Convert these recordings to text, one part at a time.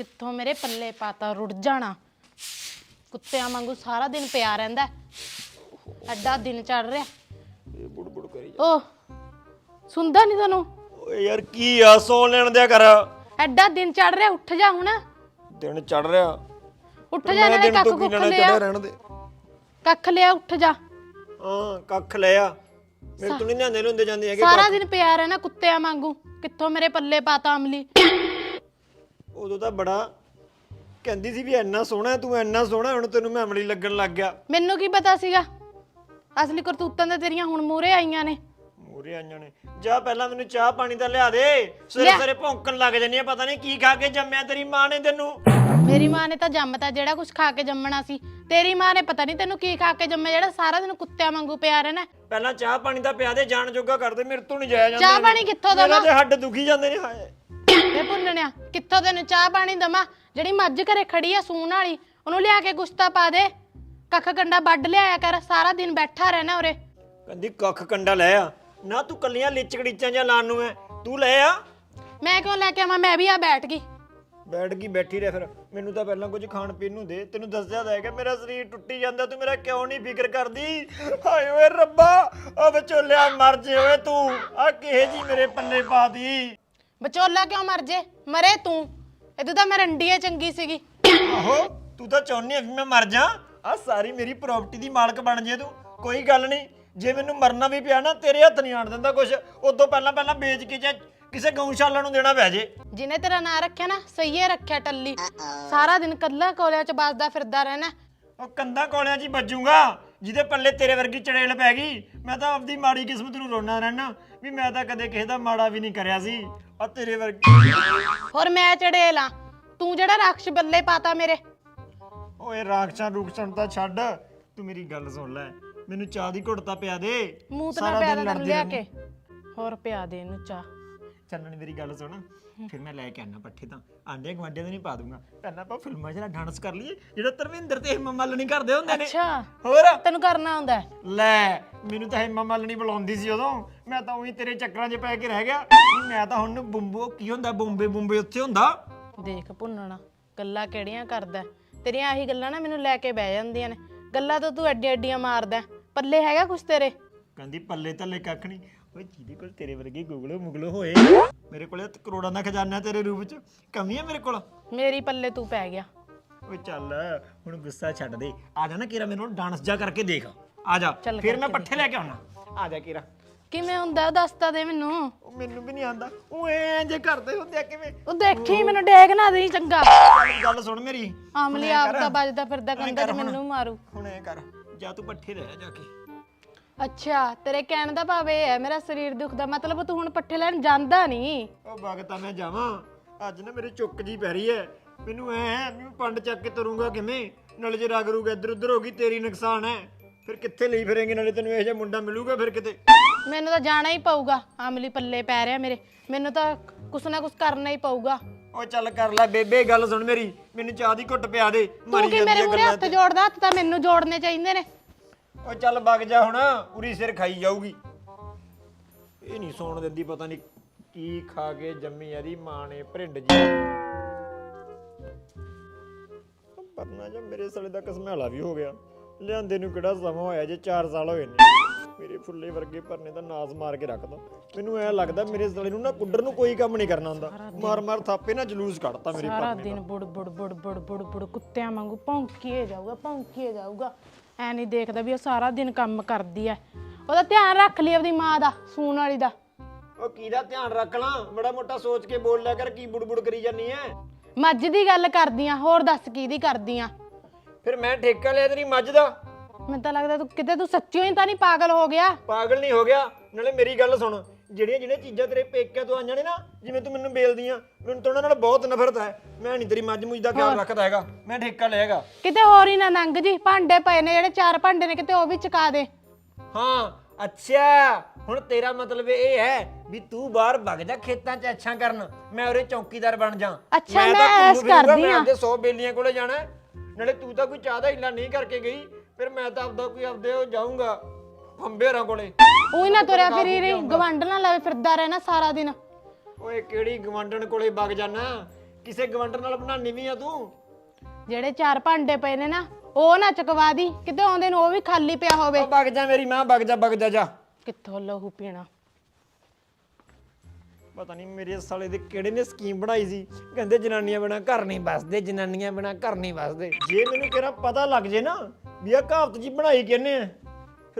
ਕਿੱਥੋਂ ਮੇਰੇ ਪੱਲੇ ਪਾਤਾ ਰੁੜ ਜਾਣਾ। ਕੁੱਤਿਆਂ ਵਾਂਗੂ ਸਾਰਾ ਦਿਨ ਪਿਆ ਰਹਿੰਦਾ ਹੈ। ਐਡਾ ਦਿਨ ਚੜ ਰਿਹਾ। ਇਹ ਬੁੜ ਬੁੜ ਕਰੀ ਓ ਸੁਣਦਾ ਨਹੀਂ ਤੈਨੂੰ? ਓਏ ਯਾਰ ਕੀ ਆ ਸੌਣ ਲੈਣ ਦਿਆ ਕਰ। ਐਡਾ ਦਿਨ ਚੜ ਰਿਹਾ ਉੱਠ ਜਾ ਹੁਣ। ਦਿਨ ਚੜ ਰਿਹਾ। ਉੱਠ ਜਾ ਨਾਲੇ ਕੱਖ ਕੁੱਖ ਲਿਆ। ਰਹਿਣ ਦੇ। ਕੱਖ ਲਿਆ ਉੱਠ ਜਾ। ਹਾਂ ਕੱਖ ਲੈ ਆ ਮੇਰੇ ਤੋਂ ਨਹੀਂ ਲਿਆਂਦੇ ਹੁੰਦੇ ਜਾਂਦੇ ਹੈਗੇ ਸਾਰਾ ਦਿਨ ਪਿਆ ਰਹਿਣਾ ਕੁੱਤਿਆਂ ਵਾਂਗੂ। ਕਿੱਥੋਂ ਮੇਰੇ ਪੱਲੇ ਪਾਤਾ ਅਮਲੀ? ਉਦੋਂ ਤਾਂ ਬੜਾ ਕਹਿੰਦੀ ਸੀ ਵੀ ਇੰਨਾ ਸੋਹਣਾ ਤੂੰ ਇੰਨਾ ਸੋਹਣਾ ਹੁਣ ਤੈਨੂੰ ਮੈਂ ਅਮਲੀ ਲੱਗਣ ਲੱਗ ਗਿਆ। ਮੈਨੂੰ ਕੀ ਪਤਾ ਸੀਗਾ? ਅਸਲੀ ਕਰਤੂਤਾਂ ਤਾਂ ਤੇਰੀਆਂ ਹੁਣ ਮੂਰੇ ਆਈਆਂ ਨੇ। ਮੂਰੇ ਆਈਆਂ ਨੇ। ਜਾ ਪਹਿਲਾਂ ਮੈਨੂੰ ਚਾਹ ਪਾਣੀ ਤਾਂ ਲਿਆ ਦੇ। ਸਵੇਰੇ। ਸਵੇਰੇ ਭੌਂਕਣ ਲੱਗ ਆ ਪਤਾ ਨਹੀਂ ਕੀ ਖਾ ਕੇ ਜੰਮਿਆ ਤੇਰੀ ਮਾਂ ਨੇ ਤੈਨੂੰ। ਮੇਰੀ ਮਾਂ ਨੇ ਤਾਂ ਜੰਮਤਾ ਜਿਹੜਾ ਕੁਝ ਖਾ ਕੇ ਜੰਮਣਾ ਸੀ। ਤੇਰੀ ਮਾਂ ਨੇ ਪਤਾ ਨਹੀਂ ਤੈਨੂੰ ਕੀ ਖਾ ਕੇ ਜੰਮਿਆ ਜਿਹੜਾ ਸਾਰਾ ਦਿਨ ਕੁੱਤਿਆਂ ਵਾਂਗੂ ਪਿਆ ਰਹਿਣਾ। ਪਹਿਲਾਂ ਚਾਹ ਪਾਣੀ ਤਾਂ ਪਿਆ ਦੇ ਜਾਣ ਜੋਗਾ ਕਰਦੇ ਮੇਰੇ ਤੋਂ ਨਹੀਂ ਜਾਇਆ ਜਾਂਦਾ ਚਾਹ ਪਾਣੀ ਕਿੱਥੋਂ ਮੇਰਾ ਦਵਾਂ? ਤੇ ਹੱਡ ਦੁਖੀ ਜਾਂਦੇ ਨੇ ਹਾਏ। ਇਹ ਭੁੰਨਣਿਆ। ਕਿੱਥੋਂ ਤੈਨੂੰ ਚਾਹ ਪਾਣੀ ਦਵਾਂ? ਜਿਹੜੀ ਮੱਝ ਘਰੇ ਖੜੀ ਆ ਸੂਣ ਵਾਲੀ ਉਹਨੂੰ ਲਿਆ ਕੇ ਗੁਸਤਾ ਪਾ ਦੇ। ਕੱਖ ਕੰਡਾ ਵੱਢ ਲਿਆਇਆ ਕਰ ਸਾਰਾ ਦਿਨ ਬੈਠਾ ਰਹਿਣਾ ਉਰੇ। ਕਹਿੰਦੀ ਕੱਖ ਕੰਡਾ ਲੈ ਆ। ਨਾ ਤੂੰ ਕੱਲੀਆਂ ਲਿਚ ਕੜੀਚਾਂ ਜਾਂ ਲਾਣ ਨੂੰ ਐ। ਤੂੰ ਲੈ ਆ। ਮੈਂ ਕਿਉਂ ਲੈ ਕੇ ਆਵਾਂ? ਮੈਂ ਵੀ ਆ ਬੈਠ ਗਈ। ਬੈਠ ਗਈ ਬੈਠੀ ਰਹਿ ਫਿਰ। ਮੈਨੂੰ ਤਾਂ ਪਹਿਲਾਂ ਕੁਝ ਖਾਣ ਪੀਣ ਨੂੰ ਦੇ। ਤੈਨੂੰ ਦੱਸਿਆ ਤਾਂ ਹੈਗਾ ਮੇਰਾ ਸਰੀਰ ਟੁੱਟੀ ਜਾਂਦਾ ਤੂੰ ਮੇਰਾ ਕਿਉਂ ਨਹੀਂ ਫਿਕਰ ਕਰਦੀ? ਹਾਏ ਓਏ ਰੱਬਾ ਓ ਵਿਚੋਲਿਆ ਮਰ ਜੇ ਓਏ ਤੂੰ। ਆ ਕਿਹੇ ਜੀ ਮੇਰੇ ਪੱਲੇ ਪਾਦੀ ਵਿਚੋਲਾ ਕਿਉਂ ਮਰ ਜੇ? ਮਰੇ ਤੂੰ। ਇਹਦੋਂ ਤਾਂ ਮੈਂ ਰੰਡੀਏ ਚੰਗੀ ਸੀਗੀ। ਆਹੋ ਤੂੰ ਤਾਂ ਚਾਹੁੰਦੀ ਐ ਵੀ ਮੈਂ ਮਰ ਜਾ। ਆ ਸਾਰੀ ਮੇਰੀ ਪ੍ਰਾਪਰਟੀ ਦੀ ਮਾਲਕ ਬਣ ਜੇ ਤੂੰ। ਕੋਈ ਗੱਲ ਨਹੀਂ ਜੇ ਮੈਨੂੰ ਮਰਨਾ ਵੀ ਪਿਆ ਨਾ ਤੇਰੇ ਹੱਥ ਨਹੀਂ ਆਣ ਦਿੰਦਾ ਕੁਝ ਉਦੋਂ ਪਹਿਲਾਂ ਪਹਿਲਾਂ ਵੇਚ ਕੇ ਜਾਂ ਕਿਸੇ ਗਊਸ਼ਾਲਾ ਨੂੰ ਦੇਣਾ ਪੈ ਜੇ। ਜਿਹਨੇ ਤੇਰਾ ਨਾਂ ਰੱਖਿਆ ਨਾ ਸਹੀਏ ਰੱਖਿਆ ਟੱਲੀ। ਸਾਰਾ ਦਿਨ ਕੱਲਾ ਕੋਲਿਆਂ ਚ ਵੱਜਦਾ ਫਿਰਦਾ ਰਹਿਣਾ। ਉਹ ਕੰਦਾ ਕੋਲਿਆਂ 'ਚ ਹੀ ਵੱਜੂਗਾ ਜਿਹਦੇ ਪੱਲੇ ਤੇਰੇ ਵਰਗੀ ਚੜੇਲ ਪੈ ਗਈ। ਮੈਂ ਤਾਂ ਆਪਦੀ ਮਾੜੀ ਕਿਸਮਤ ਨੂੰ ਰੋਣਾ ਰਹਿਣਾ। ਵੀ ਮੈਂ ਤਾਂ ਕਦੇ ਕਿਸੇ ਦਾ ਮਾੜਾ ਵੀ ਨਹੀਂ ਕਰਿਆ ਸੀ। ਆ ਤੇਰੇ ਵਰਗੀ। ਹੋਰ ਮੈਂ ਚੜੇਲਾ ਤੂੰ ਜਿਹੜਾ ਰਾਖਸ਼ ਬੱਲੇ ਪਾਤਾ ਮੇਰੇ। ਓਏ ਰਾਖਸ਼ਾਂ ਰੂਖਸ਼ਾਂ ਤਾਂ ਛੱਡ। ਤੂੰ ਮੇਰੀ ਗੱਲ ਸੁਣ ਲੈ। ਮੈਨੂੰ ਚਾਹ ਦੀ ਘੁੱਟ ਤਾਂ ਪਿਆ ਦੇ। ਮੂੰਹ ਤੇ ਸਾਰਾ ਨਾ ਦਿਨ ਲੜਦੀ ਲਿਆ ਰਹਿੰਦੀ। ਕੇ। ਹੋਰ ਪਿਆ ਦੇ ਇਹਨੂੰ ਚਾਹ। ਚੱਲਣ ਮੇਰੀ ਗੱਲ ਸੁਣ। ਫਿਰ ਮੈਂ ਲੈ ਕੇ ਆਣਾ ਪੱਠੇ ਤਾਂ। ਆਂਡੇ ਗਵਾਂਡੇ ਦੇ ਨਹੀਂ ਪਾ ਦੂੰਗਾ। ਪਹਿਲਾਂ ਆਪਾਂ ਫਿਲਮਾਂ 'ਚ ਨਾ ਡਾਂਸ ਕਰ ਲਈਏ ਜਿਹੜਾ ਧਰਮਿੰਦਰ ਤੇ ਹਿੰਮਾ ਮਾਲਣੀ ਕਰਦੇ ਹੁੰਦੇ ਨੇ। ਅੱਛਾ ਹੋਰ? ਤੈਨੂੰ ਕਰਨਾ ਆਉਂਦਾ ਹੈ। ਲੈ ਮੈਨੂੰ ਤਾਂ ਹਿੰਮਾ ਮਾਲਣੀ ਬੁਲਾਉਂਦੀ ਸੀ ਉਦੋਂ। ਮੈਂ ਤਾਂ ਉਹੀ ਤੇਰੇ ਚੱਕਰਾਂ 'ਚ ਪੈ ਕੇ ਰਹਿ ਗਿਆ। ਮੈਂ ਤਾਂ ਹੁਣ ਬੰਬੋ ਕੀ ਹੁੰਦਾ ਬੰਬੇ ਬੰਬੇ ਉੱਥੇ ਹੁੰਦਾ? ਦੇਖ ਭੁੰਨਣਾ ਗੱਲਾਂ ਕਿਹੜੀਆਂ ਕਰਦਾ ਤੇਰੀਆਂ ਆਹੀ ਗੱਲਾਂ ਨਾ ਮੈਨੂੰ ਲੈ ਕੇ ਬਹਿ ਜਾਂਦੀਆਂ ਨੇ। ਗੱਲਾਂ ਤਾਂ ਤੂੰ ਐਡੀ ਐਡੀਆਂ ਮਾਰਦਾ ਪੱਲੇ ਹੈਗਾ ਕੁਛ ਤੇਰੇ? ਕਹਿੰਦੀ ਪੱਲੇ ਥੱਲੇ ਕੱਖ ਨਹੀਂ ਓਏ ਜਿਹਦੇ ਕੋਲ ਤੇਰੇ ਵਰਗੇ ਗੁਗਲੋ ਮੁਗਲੋ ਹੋਏ ਮੇਰੇ ਕੋਲੇ ਤਾਂ ਕਰੋੜਾਂ ਦਾ ਖਜ਼ਾਨਾ ਤੇਰੇ ਰੂਪ 'ਚ। ਕਮੀ ਹੈ ਮੇਰੇ ਕੋਲ? ਮੇਰੀ ਪੱਲੇ ਤੂੰ ਪੈ ਗਿਆ। ਓਏ ਚੱਲ ਹੁਣ ਗੁੱਸਾ ਛੱਡ ਦੇ। ਆ ਜਾ ਨਾ ਕੀਰਾ ਮੈਨੂੰ ਡਾਂਸ ਜਾ ਕਰਕੇ ਦੇਖ। ਆ ਜਾ ਚੱਲ ਫਿਰ ਮੈਂ ਪੱਠੇ ਲੈ ਕੇ ਆਉਣਾ। ਆ ਜਾ ਕੀਰਾ। ਕਿਵੇਂ ਹੁੰਦਾ ਉਹ ਦੱਸ ਤਾਂ ਦੇ ਮੈਨੂੰ? ਉਹ ਮੈਨੂੰ ਵੀ ਨਹੀਂ ਆਂਦਾ ਉਹ ਐਂ ਜੇ ਕਰਦੇ ਹੁੰਦੇ ਆ ਕਿਵੇਂ? ਉਹ ਦੇਖੀ ਮੈਨੂੰ ਡੇਗ ਨਾ ਦੇਈ ਚੰਗਾ। ਚੱਲ ਗੱਲ ਸੁਣ ਮੇਰੀ। ਆਮਲੀ ਆਪ ਦਾ ਵੱਜਦਾ ਫਿਰਦਾ ਕੰਦਾ ਮੈਨੂੰ ਮਾਰੂ। ਹੁਣ ਐ ਕਰ। ਜਾ ਤੂੰ ਪੱਠੇ ਲੈ ਆ ਜਾ ਕੇ। ਅੱਛਾ ਤੇਰੇ ਕਹਿਣ ਦਾ ਭਾਵ ਇਹ ਹੈ ਮੇਰਾ ਸਰੀਰ ਦੁਖਦਾ ਮਤਲਬ ਤੂੰ ਹੁਣ ਪੱਠੇ ਲੈਣ ਜਾਂਦਾ ਨਹੀਂ। ਉਹ ਭਗਤਾ ਮੈਂ ਜਾਵਾਂ। ਅੱਜ ਨਾ ਮੇਰੇ ਚੁੱਕ ਜੀ ਪੈ ਰਹੀ ਐ ਮੈਨੂੰ ਐ ਹੈ ਮੈਂ ਪੰਡ ਚੱਕ ਕੇ ਤੁਰੂੰਗਾ ਕਿਵੇਂ? ਨਾਲੇ ਜੇ ਰਗ ਰੂਗ ਇੱਧਰ ਉੱਧਰ ਹੋ ਗਈ ਤੇਰੀ ਨੁਕਸਾਨ ਐ ਫਿਰ ਕਿੱਥੇ ਲਈ ਫਿਰੇਂਗੇ? ਨਾਲੇ ਤੈਨੂੰ ਇਹੋ ਜਿਹਾ ਮੁੰਡਾ ਮਿਲੂਗਾ ਫਿਰ ਕਿਤੇ? ਮੈਨੂੰ ਤਾਂ ਜਾਣਾ ਹੀ ਪਊਗਾ। ਆਮਲੀ ਪੱਲੇ ਪੈ ਰਿਹਾ ਮੇਰੇ। ਮੈਨੂੰ ਤਾਂ ਕੁਛ ਨਾ ਕੁਛ ਕਰਨਾ ਹੀ ਪਊਗਾ। ਉਹ ਚੱਲ ਕਰ ਲੈ ਬੇਬੇ ਗੱਲ ਸੁਣ ਮੇਰੀ। ਮੈਨੂੰ ਚਾਹ ਦੀ ਘੁੱਟ ਪਿਆ ਦੇ। ਤੂੰ ਮਰੀ ਕੀ ਮੇਰੇ ਮੂਹਰੇ ਹੱਥ ਜੋੜਦਾ? ਹੱਥ ਤਾਂ ਮੈਨੂੰ ਜੋੜਨੇ ਚਾਹੀਦੇ ਨੇ। ਉਹ ਚੱਲ ਵਗ ਜਾ ਹੁਣ ਉਰੀ ਸਿਰ ਖਾਈ ਜਾਊਗੀ। ਇਹ ਨਹੀਂ ਸੌਣ ਦਿੰਦੀ ਪਤਾ ਨਹੀਂ ਕੀ ਖਾ ਕੇ ਜੰਮੀ ਇਹਦੀ ਮਾਂ ਨੇ ਭਰਿੰਡ ਜੀ। ਪਰਨਾ ਜਾਂ ਮੇਰੇ ਸਾਲੇ ਦਾ ਕਸਮੈਲਾ ਵੀ ਹੋ ਗਿਆ। ਲਿਆਂਦੇ ਨੂੰ ਕਿਹੜਾ ਸਮਾਂ ਹੋਇਆ ਜੇ 4 ਸਾਲ ਹੋਏ ਨੇ। ਮੇਰੇ ਫੁੱਲੇ ਵਰਗੇ ਭਰਨੇ ਦਾ ਨਾਸ ਮਾਰ ਕੇ ਰੱਖਦਾ। ਮੈਨੂੰ ਐ ਲੱਗਦਾ ਮੇਰੇ ਸਾਲੇ ਨੂੰ ਨਾ ਕੁੱਡਰ ਨੂੰ ਕੋਈ ਕੰਮ ਨਹੀਂ ਕਰਨਾ ਹੁੰਦਾ। ਮਾਰ ਮਾਰ ਥਾਪੇ ਨਾ ਜਲੂਸ ਕੱਢਤਾ ਮੇਰੇ ਸਾਰਾ ਭਰਨੇ ਦਿਨ ਬੁੜ ਬੁੜ ਬੁੜ ਬੁੜ ਬੁੜ ਬੁੜ ਕੁੱਤਿਆਂ ਵਾਂਗੂ ਭੌਂਕੀਏ ਜਾਊਗਾ ਭੌਂਕੀਏ ਜਾਊਗਾ। ਐ ਨਹੀਂ ਦੇਖਦਾ ਵੀ ਉਹ ਸਾਰਾ ਦਿਨ ਕੰਮ ਕਰਦੀ ਐ। ਉਹਦਾ ਧਿਆਨ ਰੱਖ ਲਈ ਆਪਦੀ ਮਾਂ ਦਾ ਸੂਣ ਵਾਲੀ ਦਾ। ਉਹ ਕਿਹਦਾ ਧਿਆਨ ਰੱਖਣਾ? ਬੜਾ ਮੋਟਾ ਸੋਚ ਕੇ ਬੋਲ ਲਿਆ ਕਰ ਕੀ ਬੁੜਬੁੜ ਕਰੀ ਜਾਨੀ ਐ। ਮੱਝ ਦੀ ਗੱਲ ਕਰਦੀਆਂ ਹੋਰ ਦੱਸ ਕਿਹਦੀ ਕਰਦੀਆਂ। ਫਿਰ ਮੈਂ ਠੇਕਾ ਲਿਆ ਤੇਰੀ ਮੱਝ ਦਾ? ਮੈਨੂੰ ਤਾਂ ਲੱਗਦਾ ਤੂੰ ਕਿਤੇ ਤੂੰ ਸੱਚਿਓ ਹੀ ਤਾਂ ਨਹੀਂ ਪਾਗਲ ਹੋ ਗਿਆ। ਪਾਗਲ ਨਹੀਂ ਹੋ ਗਿਆ? ਨਾਲੇ ਮੇਰੀ ਗੱਲ ਸੁਣ। ਜਿਹੜੀਆਂ ਜਿਹੜੀਆਂ ਚੀਜ਼ਾਂ ਤੇਰੇ ਪੇਕਿਆਂ ਤੋਂ ਆਈਆਂ ਨੇ ਨਾ ਜਿਵੇਂ ਤੂੰ ਮੈਨੂੰ ਬੇਲਦੀਆਂ ਮੈਨੂੰ ਤਾਂ ਉਹਨਾਂ ਨਾਲ ਬਹੁਤ ਨਫ਼ਰਤ ਹੈ। ਮੈਂ ਨਹੀਂ ਤੇਰੀ ਮੱਝ ਮੁੱਝ ਦਾ ਖਿਆਲ ਰੱਖਦਾ ਹੈਗਾ ਮੈਂ ਠੇਕਾ ਲਿਆਗਾ ਕਿਤੇ ਹੋਰ ਹੀ ਨਾ ਨੰਗ ਜੀ ਭਾਂਡੇ ਪਏ ਨੇ ਜਿਹੜੇ ਚਾਰ ਭਾਂਡੇ ਨੇ ਕਿਤੇ ਉਹ ਵੀ ਚਕਾ ਦੇ। ਹਾਂ ਅੱਛਾ ਹੁਣ ਤੇਰਾ ਮਤਲਬ ਇਹ ਹੈ ਵੀ ਤੂੰ ਬਾਹਰ ਵਗ ਜਾ ਖੇਤਾਂ 'ਚ ਅੱਛਾ ਕਰਨ ਮੈਂ ਉਰੇ ਚੌਕੀਦਾਰ ਬਣ ਜਾ। ਅੱਛਾ, ਮੈਂ ਐਸ਼ ਕਰਦੀ ਮੈਂ ਆਂ। ਆਪਦੇ 100 ਬੇਲੀਆਂ ਕੋਲੇ ਜਾਣਾ ਹੈ। ਨਾਲੇ ਤੂੰ ਤਾਂ ਕੋਈ ਚਾਹ ਦਾ ਹਿੱਲਾ ਨਹੀਂ ਕਰਕੇ ਗਈ ਫਿਰ ਮੈਂ ਤਾਂ ਆਪਦਾ ਕੋਈ ਆਪਦੇ ਉਹ ਜਾਊਂਗਾ। ਫੰਬੇਰਾਂ ਕੋਲੇ। ਉਹੀ ਨਾ ਤੁਰਿਆ ਫਿਰੀ ਰਹੀ ਗਵੰਡ ਨਾ ਲਵੇ ਫਿਰਦਾ ਰਹਿਣਾ ਸਾਰਾ ਦਿਨ। ਓਏ ਕਿਹੜੀ ਗਵਾਂਡਣ ਕੋਲੇ ਵਗ ਜਾਣਾ ਕਿਸੇ ਗਵੰਡਰ ਨਾਲ ਬਣਾਉਣੀ ਵੀ ਆ ਤੂੰ? ਜਿਹੜੇ ਚਾਰ ਭਾਂਡੇ ਪਏ ਨੇ ਨਾ ਉਹ ਨਾ ਚਕਵਾ ਦੀ ਕਿਤੇ ਆਉਂਦੇ ਨੂੰ ਉਹ ਵੀ ਖਾਲੀ ਪਿਆ ਹੋਵੇ। ਵਗ ਜਾ ਮੇਰੀ ਮਾਂ ਵਗ ਜਾ ਵਗ ਜਾ ਜਾ। ਕਿੱਥੋਂ ਲਹੂ ਪੀਣਾ? ਪਤਾ ਨਹੀਂ ਮੇਰੇ ਸਾਲੇ ਦੇ ਕਿਹੜੇ ਨੇ ਸਕੀਮ ਬਣਾਈ ਸੀ। ਕਹਿੰਦੇ ਜਨਾਨੀਆਂ ਬਿਨਾ ਘਰ ਨਹੀਂ ਬਸਦੇ ਜਨਾਨੀਆਂ ਬਿਨਾ ਘਰ ਨਹੀਂ ਬਸਦੇ ਜੇ ਮੈਨੂੰ ਕਿਹੜਾ ਪਤਾ ਲੱਗ ਜੇ ਨਾ ਵੀ ਆ ਕਹਾਵਤ ਜੀ ਬਣਾਈ ਕਿਹਨੇ ਆ?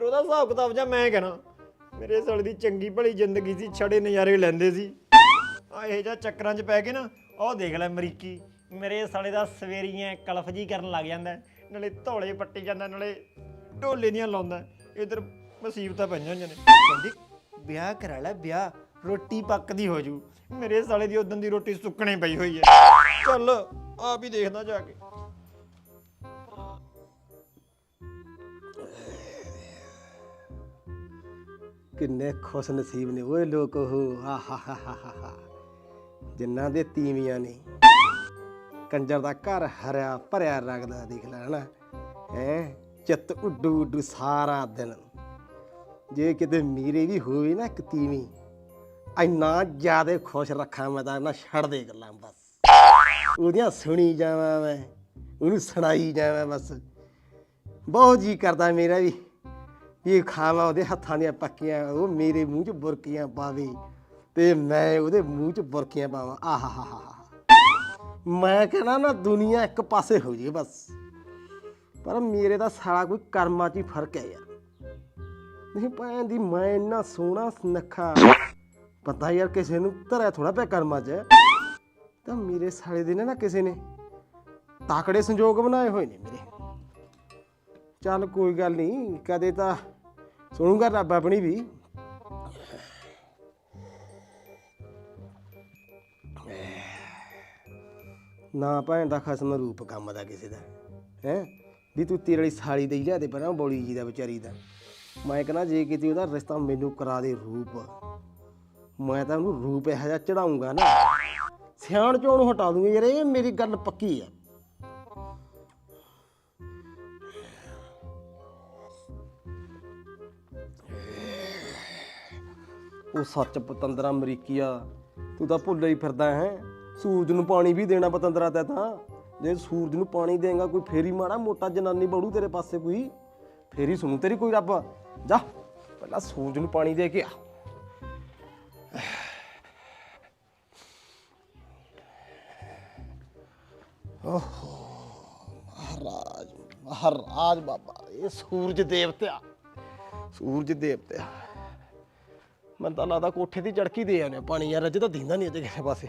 ਫਿਰ ਉਹਦਾ ਹਿਸਾਬ ਕਿਤਾਬ ਜਾਂ ਮੈਂ ਕਹਿਣਾ, ਮੇਰੇ ਸਾਲੇ ਦੀ ਚੰਗੀ ਭਲੀ ਜ਼ਿੰਦਗੀ ਸੀ, ਛੜੇ ਨਜ਼ਾਰੇ ਲੈਂਦੇ ਸੀ। ਆ ਇਹ ਜਿਹਾ ਚੱਕਰਾਂ 'ਚ ਪੈ ਕੇ ਨਾ ਉਹ ਦੇਖ ਲੈ ਅਮਰੀਕੀ, ਮੇਰੇ ਸਾਲੇ ਦਾ ਸਵੇਰੀਆਂ ਕਲਫ ਜੀ ਕਰਨ ਲੱਗ ਜਾਂਦਾ, ਨਾਲੇ ਧੌਲੇ ਪੱਟੀ ਜਾਂਦਾ, ਨਾਲੇ ਢੋਲੇ ਦੀਆਂ ਲਾਉਂਦਾ, ਇਧਰ ਮੁਸੀਬਤਾਂ ਪਈਆਂ ਹੋਈਆਂ ਨੇ। ਕਹਿੰਦੀ, ਵਿਆਹ ਕਰਾ ਲੈ, ਵਿਆਹ, ਰੋਟੀ ਪੱਕਦੀ ਹੋ ਜੂ। ਮੇਰੇ ਸਾਲੇ ਦੀ ਉਦੋਂ ਦੀ ਰੋਟੀ ਸੁੱਕਣੇ ਪਈ ਹੋਈ ਹੈ ਚੱਲ, ਆਪ ਹੀ ਦੇਖਦਾ ਜਾ ਕੇ। ਕਿੰਨੇ ਖੁਸ਼ ਨਸੀਬ ਨੇ ਓਏ ਲੋਕ ਉਹ। ਆਹਾ, ਹਾ ਜਿਨ੍ਹਾਂ ਦੇ ਤੀਵੀਆਂ ਨੇ। ਕੰਜਰ ਦਾ ਘਰ ਹਰਿਆ ਭਰਿਆ ਰੱਖਦਾ ਦੇਖ ਲੈ ਹਨਾ। ਹੈ, ਚਿੱਤ ਉੱਡੂ ਉੱਡੂ ਸਾਰਾ ਦਿਨ। ਜੇ ਕਿਤੇ ਮੀਰੇ ਵੀ ਹੋਵੇ ਨਾ ਇੱਕ ਤੀਵੀਂ, ਇੰਨਾ ਜ਼ਿਆਦਾ ਖੁਸ਼ ਰੱਖਾਂ ਮੈਂ ਤਾਂ ਨਾ ਛੱਡ ਦੇ ਗੱਲਾਂ ਬਸ। ਉਹਦੀਆਂ ਸੁਣੀ ਜਾਵਾਂ ਮੈਂ, ਉਹਨੂੰ ਸੁਣਾਈ ਜਾਵਾਂ ਬਸ। ਬਹੁਤ ਜੀ ਕਰਦਾ ਮੇਰਾ ਵੀ। ਇਹ ਖਾਵਾਂ ਉਹਦੇ ਹੱਥਾਂ ਦੀਆਂ ਪੱਕੀਆਂ, ਉਹ ਮੇਰੇ ਮੂੰਹ 'ਚ ਬੁਰਕੀਆਂ ਪਾਵੇ ਤੇ ਮੈਂ ਉਹਦੇ ਮੂੰਹ 'ਚ ਬੁਰਕੀਆਂ ਪਾਵਾਂ। ਆਹਾ ਮੈਂ ਕਹਿਣਾ ਨਾ, ਦੁਨੀਆ ਇੱਕ ਪਾਸੇ ਹੋ ਜੇ ਬਸ। ਪਰ ਮੇਰੇ ਦਾ ਸਾਰਾ ਕੋਈ ਕਰਮਾਂ 'ਚ ਹੀ ਫ਼ਰਕ ਹੈ ਯਾਰ। ਨਹੀਂ ਭੈਣ ਦੀ, ਮੈਂ ਇੰਨਾ ਸੋਹਣਾ ਸੁਨੱਖਾ। ਪਤਾ ਯਾਰ ਕਿਸੇ ਨੂੰ ਧਰਿਆ ਥੋੜਾ ਪਿਆ ਕਰਮਾਂ 'ਚ। ਤਾਂ ਮੇਰੇ ਸਾਲੇ ਦੇ ਨੇ ਨਾ ਕਿਸੇ ਨੇ ਤਾਕੜੇ ਸੰਜੋਗ ਬਣਾਏ ਹੋਏ ਨੇ ਮੇਰੇ। ਚੱਲ ਕੋਈ ਗੱਲ ਨਹੀਂ, ਕਦੇ ਤਾਂ ਸੁਣੂਗਾ ਰੱਬ ਆਪਣੀ ਵੀ। ਨਾ ਭੈਣ ਦਾ ਖਸਮ ਰੂਪ ਕੰਮ ਦਾ ਕਿਸੇ ਦਾ, ਹੈ? ਵੀ ਤੂੰ ਤੇਰੇ ਵਾਲੀ ਸਾਲੀ ਦੇ ਲਿਆ ਦੇ ਪਰਾਂ ਬੋਲੀ ਜੀ ਦਾ ਵਿਚਾਰੀ ਦਾ। ਮੈਂ ਕਹਿੰਦਾ ਜੇ ਕਿਤੇ ਉਹਦਾ ਰਿਸ਼ਤਾ ਮੈਨੂੰ ਕਰਾ ਦੇ ਰੂਪ, ਮੈਂ ਤਾਂ ਉਹਨੂੰ ਰੂਪ ਇਹੋ ਜਿਹਾ ਚੜਾਉਂਗਾ ਨਾ। ਸਿਆਣ ਚੋਂ ਉਹਨੂੰ ਹਟਾ ਦੂੰਗਾ ਯਾਰ, ਇਹ ਮੇਰੀ ਗੱਲ ਪੱਕੀ ਆ। ਉਹ ਸੱਚ ਪਤੰਦਰਾ ਅਮਰੀਕੀਆ, ਤੂੰ ਤਾਂ ਭੁੱਲ ਹੀ ਫਿਰਦਾ ਹੈ। ਸੂਰਜ ਨੂੰ ਪਾਣੀ ਵੀ ਦੇਣਾ ਪਤੰਦਰਾ ਤੇ ਤਾਂ। ਜੇ ਸੂਰਜ ਨੂੰ ਪਾਣੀ ਦੇਗਾ, ਕੋਈ ਫੇਰੀ ਮਾੜਾ ਮੋਟਾ ਜਨਾਨੀ ਬੜੂ ਤੇਰੇ ਪਾਸੇ ਕੋਈ। ਫੇਰੀ ਸੁਣੂ ਤੇਰੀ ਕੋਈ ਰੱਬ। ਜਾ, ਪਹਿਲਾਂ ਸੂਰਜ ਨੂੰ ਪਾਣੀ ਦੇ ਕੇ ਆ। ਮਹਾਰਾਜ ਮਹਾਰਾਜ ਬਾਬਾ, ਇਹ ਸੂਰਜ ਦੇਵਤਿਆ। ਸੂਰਜ ਦੇਵਤਿਆ। ਮੈਨੂੰ ਤਾਂ ਲੱਗਦਾ ਕੋਠੇ ਦੀ ਚੜਕੀ ਦੇ ਆਨੇ ਪਾਣੀ ਯਾਰ, ਅੱਜ ਤਾਂ ਦਿੰਦਾ ਨਹੀਂ ਅਜੇ ਕਿਸੇ ਪਾਸੇ।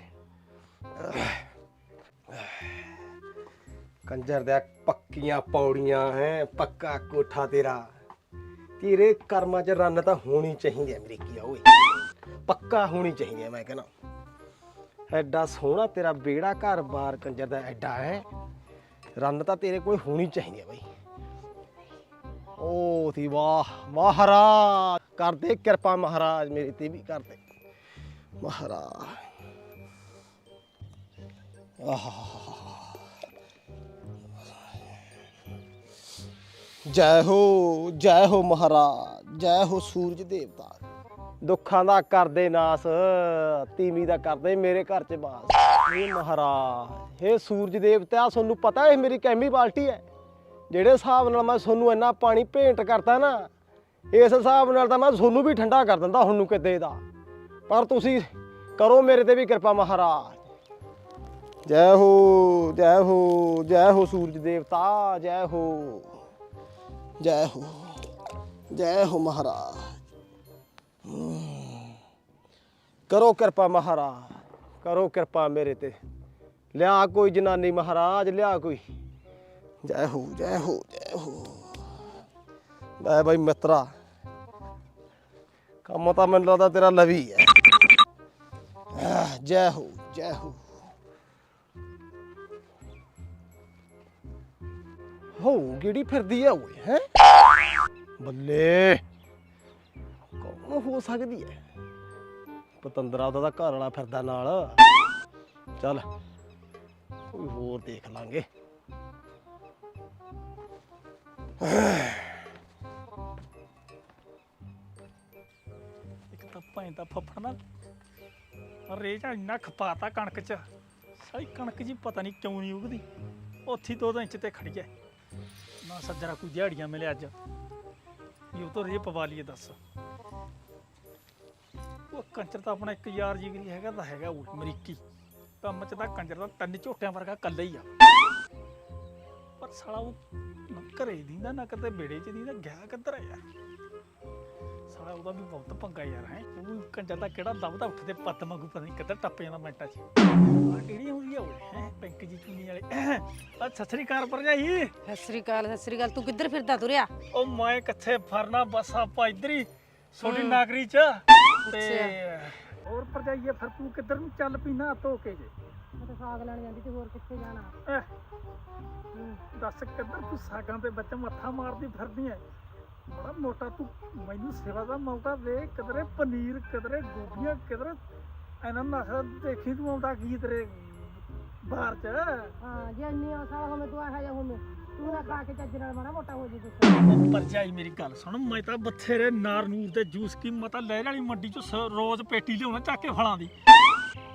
ਕੰਜਰ ਦੇ ਪੱਕੀਆਂ ਪੌੜੀਆਂ, ਹੈ, ਪੱਕਾ ਕੋਠਾ ਤੇਰਾ। ਤੇਰੇ ਕਰਮਾਂ 'ਚ ਰੰਨ ਤਾਂ ਹੋਣੀ ਚਾਹੀਦੀ ਹੈ ਅਮਰੀਕੀਆ ਓਏ। ਪੱਕਾ ਹੋਣੀ ਚਾਹੀਦੀ ਹੈ ਮੈਂ ਕਹਿੰਦਾ। ਐਡਾ ਸੋਹਣਾ ਤੇਰਾ ਬੇੜਾ ਘਰ-ਬਾਰ ਕੰਜਰ ਦਾ, ਐਡਾ, ਹੈ। ਰੰਨ ਤਾਂ ਤੇਰੇ ਕੋਲ ਹੋਣੀ ਚਾਹੀਦੀ ਹੈ ਬਈ। ਓ ਦੀ ਵਾਹ, ਮਹਾਰਾਜ! ਕਰਦੇ, ਕਿਰਪਾ ਮਹਾਰਾਜ ਮੇਰੇ ਤੇ ਵੀ ਕਰਦੇ। ਮਹਾਰਾਜ। ਆਹ ਜੈ ਹੋ ਜੈ ਹੋ ਮਹਾਰਾਜ, ਜੈ ਹੋ ਸੂਰਜ ਦੇਵਤਾ। ਦੁੱਖਾਂ ਦਾ ਕਰਦੇ ਨਾਸ, ਤੀਵੀ ਦਾ ਕਰਦੇ ਮੇਰੇ ਘਰ ਚ ਬਾਸ। ਇਹ ਮਹਾਰਾਜ ਇਹ ਸੂਰਜ ਦੇਵਤਾ, ਤੁਹਾਨੂੰ ਪਤਾ ਇਹ ਮੇਰੀ ਕੈਮੀ ਬਾਲਟੀ ਹੈ। ਜਿਹੜੇ ਹਿਸਾਬ ਨਾਲ ਮੈਂ ਤੁਹਾਨੂੰ ਇੰਨਾ ਪਾਣੀ ਭੇਂਟ ਕਰਤਾ ਨਾ ਇਸ ਹਿਸਾਬ ਨਾਲ ਤਾਂ ਮੈਂ ਤੁਹਾਨੂੰ ਵੀ ਠੰਡਾ ਕਰ ਦਿੰਦਾ ਹੁਣ ਨੂੰ ਕਿਤੇ ਦਾ। ਪਰ ਤੁਸੀਂ ਕਰੋ ਮੇਰੇ ਤੇ ਵੀ ਕਿਰਪਾ ਮਹਾਰਾਜ। ਜੈ ਹੋ ਜੈ ਹੋ ਜੈ ਹੋ ਸੂਰਜ ਦੇਵਤਾ, ਜੈ ਹੋ ਜੈ ਹੋ ਜੈ ਹੋ ਮਹਾਰਾਜ। ਕਰੋ ਕਿਰਪਾ ਮਹਾਰਾਜ, ਕਰੋ ਕਿਰਪਾ ਮੇਰੇ ਤੇ। ਲਿਆ ਕੋਈ ਜਨਾਨੀ ਮਹਾਰਾਜ, ਲਿਆ ਕੋਈ। ਜੈ ਹੋ ਜੈ ਹੋ ਜੈ ਹੋ ਲੈ ਬਾਈ ਮਿੱਤਰਾ। ਕੰਮ ਤਾਂ ਮੈਨੂੰ ਲੱਗਦਾ ਤੇਰਾ ਲਵੀ ਹੈ ਜੈ ਹੋ ਜੈ ਹੋ। ਹੋ ਕਿਹੜੀ ਫਿਰਦੀ ਆ ਓਏ, ਹੈ? ਬੱਲੇ, ਕੌਣ ਹੋ ਸਕਦੀ ਹੈ ਪਤੰਦਰਾ ਉਹਦਾ ਤਾਂ ਘਰ ਵਾਲਾ ਫਿਰਦਾ ਨਾਲ। ਚੱਲ, ਕੋਈ ਹੋਰ ਦੇਖ ਲਾਂਗੇ। ਇੱਕ ਤਾਂ ਦਾ ਫੱਫੜ ਨਾ। ਰੇਜਾ ਇੰਨਾ ਖਪਾਤਾ ਕਣਕ ਚ। ਸਾਲੀ ਕਣਕ ਜੀ ਪਤਾ ਨਹੀਂ ਕਿਉਂ ਨਹੀਂ ਉਗਦੀ। ਉੱਥੀ ਦੋ ਇੰਚ ਤੇ ਖੜੀ ਐ। ਨਾ ਸੱਜਰਾ ਕੋਈ ਦਿਹਾੜੀਆਂ ਮਿਲੇ ਅੱਜ। ਵੀ ਤੋਂ ਰੇ ਪਵਾ ਲਈਏ ਦੱਸ। ਉਹ ਕੰਚਰ ਤਾਂ ਆਪਣਾ ਇੱਕ ਯਾਰ ਜਿਗਰੀ ਹੈਗਾ, ਤਾਂ ਹੈਗਾ ਉਹ ਅਮਰੀਕੀ। ਕੰਮ ਚ ਤਾਂ ਕੰਜਰ ਦਾ ਤਿੰਨ ਝੋਟਿਆਂ ਵਰਗਾ ਕੱਲਾ ਹੀ ਆ। ਪਰ ਸਾਲਾ ਉਹ ਨਾ ਘਰੇ ਦੀਂਦਾ, ਨਾ ਕਦੇ ਬੇੜੇ ਚ ਦੀਂਦਾ, ਗਿਆ ਕਿੱਧਰ ਆ ਯਾਰ। ਸਾਲਾ ਉਹਦਾ ਵੀ ਬਹੁਤ ਪੰਗਾ ਯਾਰ ਹੈ? ਉਹ ਵੀ ਕੰਜਰ ਦਾ ਕਿਹੜਾ ਲੱਭਦਾ ਉੱਠਦੇ ਪੱਤ ਮੰਗੂ ਪਤਾ ਨਹੀਂ ਕਿੱਧਰ ਟੱਪ ਜਾਂਦਾ ਮਿੰਟਾਂ 'ਚ। ਆ ਕਿਹੜੀ ਹੁੰਦੀ ਆ ਉਹ ਹੈ? ਪਿੰਕ ਜੀ ਚੁੰਨੀ ਵਾਲੇ। ਆ ਸਸਰੀ ਕਾਰ ਪਰ ਜਾਈ ਸਤਿ ਸ੍ਰੀ ਅਕਾਲ ਸਤਿ ਸ੍ਰੀ ਅਕਾਲ। ਤੂੰ ਕਿੱਧਰ ਫਿਰਦਾ ਤੁਰਿਆ? ਉਹ ਮੈਂ ਕਿੱਥੇ ਫਰਨਾ ਬਸ ਆਪਾਂ ਇੱਧਰ ਹੀ ਛੋਟੀ ਨਾਗਰੀ 'ਚ। ਤੇ ਹੋਰ ਪਰ ਜਾਈਏ ਫਿਰ ਤੂੰ ਕਿੱਧਰ ਨੂੰ ਚੱਲ ਪੀਣਾ ਧੋ ਕੇ ਜੇ? ਮੈਂ ਤਾਂ ਸਾਗ ਲੈਣ ਜਾਂਦੀ ਤੇ ਹੋਰ ਕਿੱਥੇ ਜਾਣਾ? ਐ, ਦੱਸ ਕਿੱਧਰ ਤੂੰ ਸਾਗਾਂ ਦੇ ਵਿੱਚ ਮੱਥਾ ਮਾਰਦੀ ਫਿਰਦੀ ਐ? ਬੜਾ ਮੋਟਾ ਤੂੰ ਮੈਨੂੰ ਸੇਵਾ ਦਾ ਮੌਕਾ ਦੇ ਕਿਧਰੇ ਪਨੀਰ ਕਿਧਰੇ ਗੋਭੀਆਂ ਕਿਧਰੇ ਇਹਨਾਂ ਨਸਲ ਦੇਖੀ ਤੂੰ ਆਉਂਦਾ ਕੀ ਤੇਰੇ ਬਾਹਰ ਚ? ਹਾਂ ਜੇ ਇੰਨੀ ਆਸਾ ਹੋਵੇ ਤੂੰ ਆਹ ਜਾ ਹੋਵੇਂ ਤੂੰ ਨਾ ਖਾ ਕੇ ਚੱਜ ਨਾਲ ਮਾੜਾ ਮੋਟਾ ਹੋ ਜੇ ਤੂੰ ਪਰ ਜਾਈ ਮੇਰੀ ਗੱਲ ਸੁਣ ਮੈਂ ਤਾਂ ਬਥੇਰੇ ਨਾਰ ਨੂਰ ਦੇ ਜੂਸ ਕੀ ਮਤਾ ਲੈ ਵਾਲੀ ਮੰਡੀ ਚੋਂ ਰੋਜ਼ ਪੇਟੀ ਲਿਆਉਣਾ ਚੱਕ ਕੇ ਫਲਾਂ ਦੀ।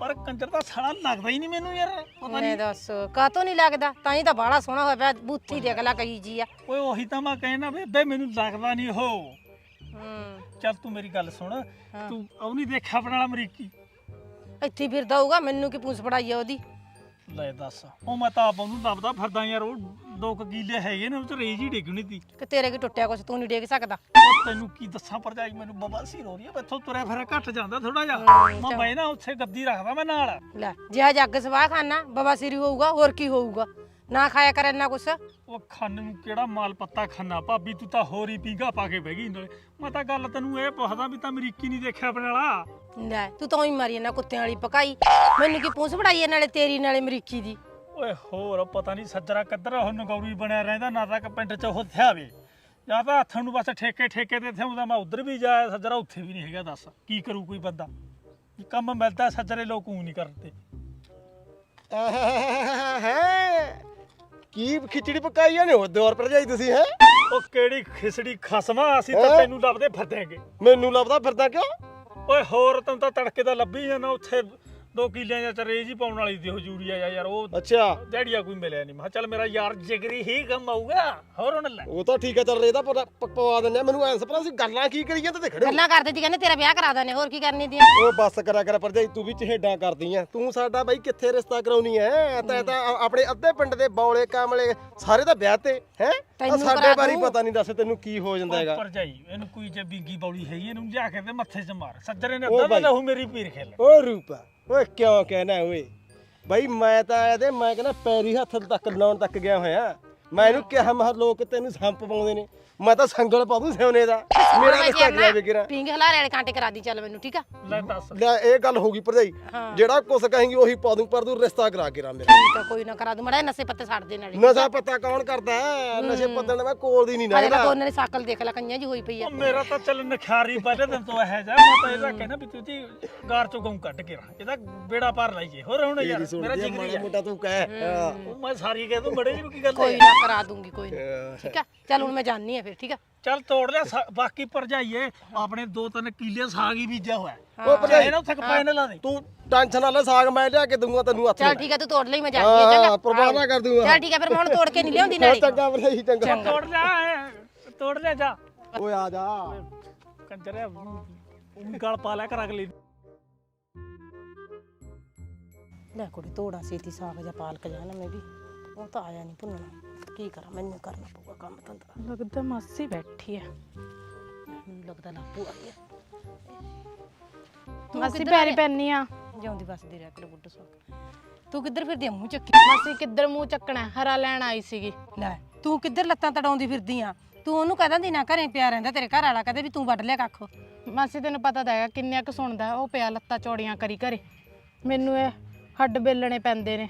ਪਰ ਕੰਜਰ ਦਾ ਸਾਲਾ ਲੱਗਦਾ ਹੀ ਨਹੀਂ ਮੈਨੂੰ ਯਾਰ ਪਤਾ ਮੈਂ ਨਹੀਂ। ਦੱਸ ਕਾਤੋਂ ਨਹੀਂ ਲੱਗਦਾ? ਤਾਂ ਹੀ ਤਾਂ ਬਾਹਲਾ ਸੋਹਣਾ ਹੋਇਆ ਪਿਆ ਬੂਥੀ ਦੇਖ ਲੈ ਕਹੀ ਜੀ ਆ। ਓਏ ਉਹੀ ਤਾਂ ਮੈਂ ਕਹਿਣਾ ਬੇਬੇ ਮੈਨੂੰ ਲੱਗਦਾ ਨਹੀਂ ਉਹ। ਹੂੰ। ਚੱਲ ਤੂੰ ਮੇਰੀ ਗੱਲ ਸੁਣ ਤੂੰ ਉਹ ਨਹੀਂ ਦੇਖਿਆ ਆਪਣਾ ਵਾਲਾ ਅਮਰੀਕੀ? ਇੱਥੇ ਹੀ ਫਿਰਦਾ ਹੋਊਗਾ ਮੈਨੂੰ ਕੀ ਪੂਛ ਪੜਾਈ ਆ ਉਹਦੀ? ਲੈ ਦੱਸ। ਉਹ ਮੈਂ ਤਾਂ ਆਪ ਉਹਨੂੰ ਲੱਭਦਾ ਫਿਰਦਾ ਯਾਰ ਉਹ ਦੋ ਕੁ ਕੀਲੇ ਹੈਗੇ ਨੇ ਉਹ ਚ ਰੇਜ ਹੀ ਡਿੱਗਣੀ ਤੀ। ਕਿ ਤੇਰੇ ਕੀ ਟੁੱਟਿਆ ਕੁਛ ਤੂੰ ਨਹੀਂ ਡੇਗ ਸਕਦਾ? ਉਹ ਤੈਨੂੰ ਕੀ ਦੱਸਾਂ ਭਰਜਾਈ ਮੈਨੂੰ ਬਵਾਸੀਰ ਹੋ ਰਹੀ ਹੈ ਮੈਥੋਂ ਤੁਰਿਆ ਫਿਰਿਆ ਘੱਟ ਜਾਂਦਾ ਥੋੜਾ ਜਿਹਾ। ਮੈਂ ਨਾ ਉੱਥੇ ਗੱਦੀ ਰੱਖਦਾ ਮੈਂ ਨਾਲ। ਲੈ ਜੇ ਜੱਗ ਸਵਾਹ ਖਾਨਾ ਬਵਾ ਸਿਰੀ ਹੋਊਗਾ ਹੋਰ ਕੀ ਹੋਊਗਾ? ਨਾ ਖਾਇਆ ਕਰ ਇੰਨਾ ਕੁਛ। ਉਹ ਖੰਨ ਨੂੰ ਕਿਹੜਾ ਮਾਲ ਪੱਤਾ ਖੰਨਾ? ਭਾਬੀ ਤੂੰ ਤਾਂ ਹੋਰ ਹੀ ਪੀਂਘਾ ਪਾ ਕੇ ਬਹਿ ਗਈ ਨਾਲੇ। ਮੈਂ ਤਾਂ ਗੱਲ ਤੈਨੂੰ ਇਹ ਪੁੱਛਦਾ ਵੀ ਤਾਂ ਅਮਰੀਕੀ ਨਹੀਂ ਦੇਖਿਆ ਆਪਣੇ ਵਾਲਾ। ਲੈ ਤੂੰ ਤਾਂ ਹੀ ਮਾਰੀ ਨਾ ਕੁੱਤਿਆਂ ਵਾਲੀ ਪਕਾਈ। ਮੈਨੂੰ ਕੀ ਪੂਛ ਪੜਾਈ ਆ ਨਾਲੇ ਤੇਰੀ ਨਾਲੇ ਮਰੀਕੀ ਦੀ? ਓਏ ਹੋਰ ਪਤਾ ਨਹੀਂ ਸੱਜਰਾ ਕਿੱਧਰ ਉਹ ਨਗੌਰੀ ਬਣਿਆ ਰਹਿੰਦਾ ਨਾ ਤਾਂ ਕਿ ਪਿੰਡ ਚ ਉਹ ਥਿਆਵੇ ਜਾਂ ਤਾਂ ਹੱਥਾਂ ਨੂੰ ਬਸ ਠੇਕੇ ਠੇਕੇ ਤੇ ਥਿਆਉਂਦਾ ਮੈਂ ਉਧਰ ਵੀ ਜਾਇਆ ਸੱਜਰਾ ਉੱਥੇ ਵੀ ਨਹੀਂ ਹੈਗਾ ਦੱਸ ਕੀ ਕਰੂ ਕੋਈ ਬੰਦਾ? ਕੰਮ ਮਿਲਦਾ ਸੱਜਰੇ ਲੋਕ ਉਹ ਨਹੀਂ ਕਰਦੇ। ਕੀ ਖਿਚੜੀ ਪਕਾਈ ਨੇ ਉਹ ਦੌਰ ਭਰਜਾਈ ਤੁਸੀਂ ਹੈ? ਉਹ ਕਿਹੜੀ ਖਿਸੜੀ ਖਸਮਾ? ਅਸੀਂ ਤਾਂ ਹੈਂ? ਤੈਨੂੰ ਲੱਭਦੇ ਫਿਰਦੇਂਗੇ ਮੈਨੂੰ ਲੱਭਦਾ ਫਿਰਦਾ ਕਿਉਂ? ਓਏ ਹੋਰ ਤੈਨੂੰ ਤਾਂ ਤੜਕੇ ਦਾ ਲੱਭੀ ਜਾਣਾ ਉੱਥੇ ਦੋ ਕਿੱਲਿਆਂ ਜਾਂ ਚਰੇਜ ਹੀ ਪਾਉਣ ਵਾਲੀ ਦੀ ਹਜੂਰੀਆ ਜਾਂ ਯਾਰ ਉਹ ਅੱਛਾ। ਡੈੜੀਆ ਕੋਈ ਮਿਲਿਆ ਨਹੀਂ ਮੈਂ ਕਿਹਾ ਚੱਲ ਮੇਰਾ ਯਾਰ ਜਿਗਰੀ ਹੀ ਕੰਮ ਆਊਗਾ ਹੋਰ ਹੁਣ ਲੈ। ਉਹ ਤਾਂ ਠੀਕ ਹੈ ਚੱਲ ਰਿਹਾ ਤਾਂ ਪਵਾ ਦਿੰਦੇ ਆ। ਮੈਨੂੰ ਐਸ ਪਰ ਅਸੀਂ ਗੱਲਾਂ ਕੀ ਕਰੀ ਜਾਂਦੇ ਤੇ ਖੜੇ ਹੋ। ਗੱਲਾਂ ਕਰਦੇ ਸੀ ਕਹਿੰਦੇ ਤੇਰਾ ਵਿਆਹ ਕਰਾ ਦਾਨੇ ਹੋਰ ਕੀ ਕਰਨੀ ਦੀ ਉਹ ਬੱਸ ਕਰਿਆ ਕਰ ਭਰਜਾਈ ਤੂੰ ਵੀ ਚਹੇਡਾਂ ਕਰਦੀ ਆ ਤੂੰ ਸਾਡਾ ਬਾਈ ਕਿੱਥੇ ਰਿਸ਼ਤਾ ਕਰਾਉਣੀ ਐ? ਤੈ ਤਾਂ ਆ- ਆਪਣੇ ਅੱਧੇ ਪਿੰਡ ਦੇ ਬੌਲੇ ਕਾਮਲੇ ਸਾਰੇ ਤਾਂ ਵਿਆਹ ਤੇ ਹੈ? ਤੈਨੂੰ ਸਾਡੇ ਕਰਾ ਬਾਰੇ ਦੂੰ। ਪਤਾ ਨਹੀਂ ਦੱਸ ਤੈਨੂੰ ਕੀ ਹੋ ਜਾਂਦਾ ਹੈਗਾ। ਪਰ ਜਾਈ ਇਹਨੂੰ ਕੋਈ ਜੇ ਬੀਗੀ ਬੌਲੀ ਹੈਗੀ ਇਹਨੂੰ ਜਾ ਕੇ ਤੇ ਮੱਥੇ 'ਚ ਮਾਰ। ਸੱਜਰੇ ਨੇ ਉਹ ਅੱਧਾ ਬਾਈ। ਲਹੂ ਮੇਰੀ ਪੀਰ ਖੇਲ। ਓ ਰੂਪਾ। ਓਏ ਕਿਉਂ ਕਹਿਣਾ ਓਏ? ਬਾਈ ਮੈਂ ਤਾਂ ਆਇਆ ਇਹਦੇ ਮੈਂ ਕਹਿੰਦਾ ਪੈਰੀ ਹੱਥ ਤੱਕ ਲਾਉਣ ਤੱਕ ਗਿਆ ਹੋਇਆ। ਮੈਂ ਇਹਨੂੰ ਕਿਹਾ ਮਹ ਲੋਕ ਤੈਨੂੰ ਸੰਪ ਪਾਉਂਦੇ ਨੇ। ਮੈਂ ਤਾਂ ਸੰਗਲ ਪਾ ਦੂੰ ਸਿਉਨੇ ਦਾ। ਮੇਰਾ ਰਿਸ਼ਤਾ ਕਿਹਾ ਵੇਗਰਾ ਪਿੰਗ ਹਲਾਰੇ ਵਾਲੇ ਕਾਂਟੇ ਕਰਾ ਦੀ ਚੱਲ ਮੈਨੂੰ ਠੀਕ ਆ? ਲੈ ਦੱਸ। ਲੈ ਇਹ ਗੱਲ ਹੋ ਗਈ ਭਰਜਾਈ। ਜਿਹੜਾ ਕੁਛ ਕਹੇਂਗੀ ਉਹੀ ਪਾ ਦੂੰ ਪਰ ਤੂੰ ਰਿਸ਼ਤਾ ਕਰਾ ਕੇ ਰਾ ਮੇਰਾ ਠੀਕ ਆ ਕੋਈ ਨਾ ਕਰਾ ਦੂੰ ਮੜਾ ਨਸੇ ਪੱਤੇ ਛੱਡ ਦੇ ਨਾਲੇ ਨਸ਼ਾ ਪਤਾ ਕੌਣ ਕਰਦਾ ਹੈ? ਨਸ਼ੇ ਪੱਤੇ ਦਾ ਮੈਂ ਕੋਲ ਦੀ ਨਹੀਂ ਤਾਂ ਨਾ ਉਹਨਾਂ ਨੇ ਸਾਕਲ ਦੇਖ ਲੈ ਕੰਨਿਆ ਜੀ ਹੋਈ ਪਈ ਆ। ਉਹ ਮੇਰਾ ਤਾਂ ਚੱਲ ਨਖਾਰੀ ਪਹਿਲੇ ਦਿਨ ਤੋਂ ਇਹ ਜਾ ਮੈਂ ਤਾਂ ਇਹਦਾ ਕਹਿਣਾ ਵੀ ਤੁਸੀਂ ਗਾਰ ਚੋਂ ਗਊ ਕੱਢ ਕੇ ਰਾ ਇਹਦਾ ਬੇੜਾ ਪਾਰ ਲਾਈਏ। ਹੋਰ ਹੁਣ ਯਾਰ ਮੇਰਾ ਜਿਗਰੀ ਆ। ਮੋਟਾ ਤੂੰ ਕਹਿ। ਹਾਂ। ਉਹ ਮੈਂ ਸਾਰੀ ਕਹਿ ਦੂੰ ਬੜੇ ਜੀ ਕੀ ਗੱਲ ਕੋਈ ਹੈ ਨਾ। ਕਰਾ ਦੂੰਗੀ ਕੋਈ ਨਾ। ਠੀਕ ਆ? ਚੱਲ ਹੁਣ ਮੈਂ ਜਾਣੀ ਆ ਫਿਰ ਠੀਕ ਆ? ਚੱਲ ਤੋੜ ਲਿਆ ਸਾ- ਬਾਕੀ ਭਰਜਾਈਏ ਆਪਣੇ ਦੋ ਤਿੰਨ ਕਿੱਲੇ ਸਾਗ ਹੀ ਬੀਜਿਆ ਹੋਇਆ। ਓ ਭਰਜਾਈ ਇਹਨਾਂ ਉੱਥੇ ਕਪਾਇਨ ਲਾ ਦੇ। ਤੂੰ ਟੈਨਸ਼ਨ ਨਾ ਲੈ ਸਾਗ ਮੈਂ ਲਿਆ ਕੇ ਦੂੰਗਾ ਤੈਨੂੰ ਹੱਥ ਚੱਲ। ਠੀਕ ਆ ਤੂੰ ਤੋੜ ਲਈ ਮੈਂ ਜਾਣੀ ਆ ਚੰਗਾ? ਹਾਂ ਪਰਵਾਹ ਨਾ ਕਰ ਦੂੰਗਾ ਚੱਲ ਠੀਕ ਆ ਫਿਰ ਮੈਂ ਹੁਣ ਤੋੜ ਕੇ ਨਹੀਂ ਲਿਆਉਂਦੀ ਨਾਲੇ। ਚੰਗਾ ਭਰਜਾਈ ਚੰਗਾ। ਤੋੜ ਲਿਆ ਇਹ, ਤੋੜ ਲਿਆ ਜਾ। ਓਏ ਆ ਜਾ। ਕੰਜਰਿਆ ਉਹ ਗਲ ਪਾ ਲਿਆ ਕਰ ਅਗਲੀ ਲੈ ਕੁੜੀ ਤੋੜਾ ਸੀਤੀ ਸਾਗ ਜਾਂ ਪਾਲਕ ਜਾਣਾ ਮੈਂ ਵੀ। ਉਹ ਤਾਂ ਆਇਆ ਨਹੀਂ ਭੁੰਨਣਾ। ਕੀ ਕਰਾਂ? ਮੈਨੂੰ ਕਰਨਾ ਪਊਗਾ ਕੰਮ ਧੰਦਾ। ਲੱਗਦਾ ਮਾਸੀ ਬੈਠੀ ਆ ਮੈਨੂੰ ਲੱਗਦਾ ਲਾਪੂ ਆ ਗਿਆ। ਮਾਸੀ ਪੈਰੀ ਪੈਣੀ ਆ। ਜਿਉਂਦੀ ਬਸਦੀ ਰਹਿ ਕਰ ਬੁੱਢ ਸੋ ਤੂੰ ਕਿੱਧਰ ਫਿਰਦੀ ਆ? ਮੂੰਹ ਚੱਕੀ। ਮਾਸੀ ਕਿੱਧਰ ਮੂੰਹ ਚੱਕਣਾ? ਹੈ? ਹਰਾ ਲੈਣ ਆਈ ਸੀਗੀ। ਲੈ ਤੂੰ ਕਿੱਧਰ ਲੱਤਾਂ ਤੜਾਉਂਦੀ ਫਿਰਦੀ ਆ? ਤੂੰ ਉਹਨੂੰ ਕਹਿ ਦਿੰਦੀ ਨਾ ਘਰੇ ਪਿਆ ਰਹਿੰਦਾ ਤੇਰੇ ਘਰ ਵਾਲਾ ਕਹਦੇ ਵੀ ਤੂੰ ਵੱਢ ਲਿਆ ਕੱਖ। ਮਾਸੀ ਤੈਨੂੰ ਪਤਾ ਤਾਂ ਹੈਗਾ ਕਿੰਨਿਆ ਕੁ ਸੁਣਦਾ ਹੈ, ਉਹ ਪਿਆ ਲੱਤਾਂ ਚੌੜੀਆਂ ਕਰੀ ਘਰੇ। ਮੈਨੂੰ ਇਹ ਹੱਡ ਬੇਲਣੇ ਪੈਂਦੇ ਨੇ।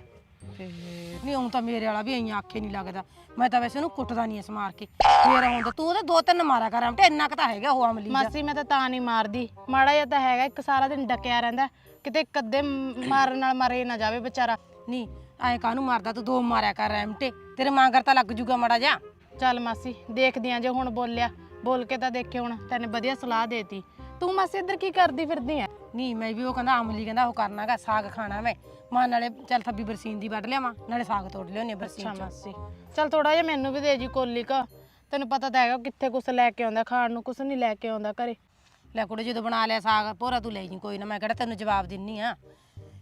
ਨਹੀਂ ਉਹ ਤਾਂ ਮੇਰੇ ਵਾਲਾ ਵੀ ਐਂ ਆਖੇ ਨਹੀਂ ਲੱਗਦਾ। ਮੈਂ ਤਾਂ ਵੈਸੇ ਉਹਨੂੰ ਕੁੱਟਦਾ ਨਹੀਂ ਇਸ ਮਾਰ ਕੇ। ਫੇਰ ਆਉਂਦਾ ਤੂੰ ਉਹਦੇ ਦੋ ਤਿੰਨ ਮਾਰਿਆ ਕਰ ਆਮਟੇ ਇੰਨਾ ਕੁ ਤਾਂ ਹੈਗਾ ਉਹ ਅਮਲੀ ਦਾ। ਮਾਸੀ ਮੈਂ ਤਾਂ ਤਾਂ ਨਹੀਂ ਮਾਰਦੀ। ਮਾੜਾ ਜਿਹਾ ਤਾਂ ਹੈਗਾ ਇੱਕ ਸਾਰਾ ਦਿਨ ਡਕਿਆ ਰਹਿੰਦਾ। ਕਿਤੇ ਕੱਦੇ ਮਾਰਨ ਨਾਲ ਮਰੇ ਨਾ ਜਾਵੇ ਵਿਚਾਰਾ। ਨਹੀਂ ਐਂ ਕਾਹਨੂੰ ਮਾਰਦਾ ਤੂੰ ਦੋ ਮਾਰਿਆ ਕਰ ਆਮਟੇ ਤੇਰੇ ਮਾਂਗਰ ਤਾਂ ਲੱਗ ਜੂਗਾ ਮਾੜਾ ਜਾ ਚੱਲ ਮਾਸੀ ਦੇਖਦੀ ਆ ਜੇ ਹੁਣ ਬੋਲਿਆ। ਬੋਲ ਕੇ ਤਾਂ ਦੇਖੇ ਹੁਣ ਤੈਨੇ ਵਧੀਆ ਸਲਾਹ ਦੇਤੀ। ਤੂੰ ਮਾਸੀ ਇੱਧਰ ਕੀ ਕਰਦੀ ਫਿਰਦੀ ਆ ਨਹੀਂ ਮੈਂ ਵੀ ਉਹ ਕਹਿੰਦਾ ਅਮਲੀ ਕਹਿੰਦਾ ਉਹ ਕਰਨਾਗਾ ਸਾਗ ਖਾਣਾ ਮੈਂ। ਮਾਂ ਨਾਲੇ ਚੱਲ ਥੱਬੀ ਬਰਸੀਨ ਦੀ ਵੱਢ ਲਿਆਵਾਂ ਨਾਲੇ ਸਾਗ ਤੋੜ ਲਿਆਉਣੀ ਬਰਸੀਨ ਚ। ਮਾਸੀ। ਚੱਲ ਥੋੜਾ ਜਿਹਾ ਮੈਨੂੰ ਵੀ ਦੇ ਜੀ ਕੋਲੀ ਕਾ। ਤੈਨੂੰ ਪਤਾ ਤਾਂ ਹੈਗਾ ਕਿੱਥੇ ਕੁਛ ਲੈ ਕੇ ਆਉਂਦਾ ਖਾਣ ਨੂੰ ਕੁਛ ਨਹੀਂ ਲੈ ਕੇ ਆਉਂਦਾ ਘਰੇ। ਲੈ ਕੁੜੇ ਜਦੋਂ ਬਣਾ ਲਿਆ ਸਾਗ ਭੋਰਾ ਤੂੰ ਲੈ ਜੀ ਕੋਈ ਨਾ ਮੈਂ ਕਿਹੜਾ ਤੈਨੂੰ ਜਵਾਬ ਦਿੰਨੀ ਆ।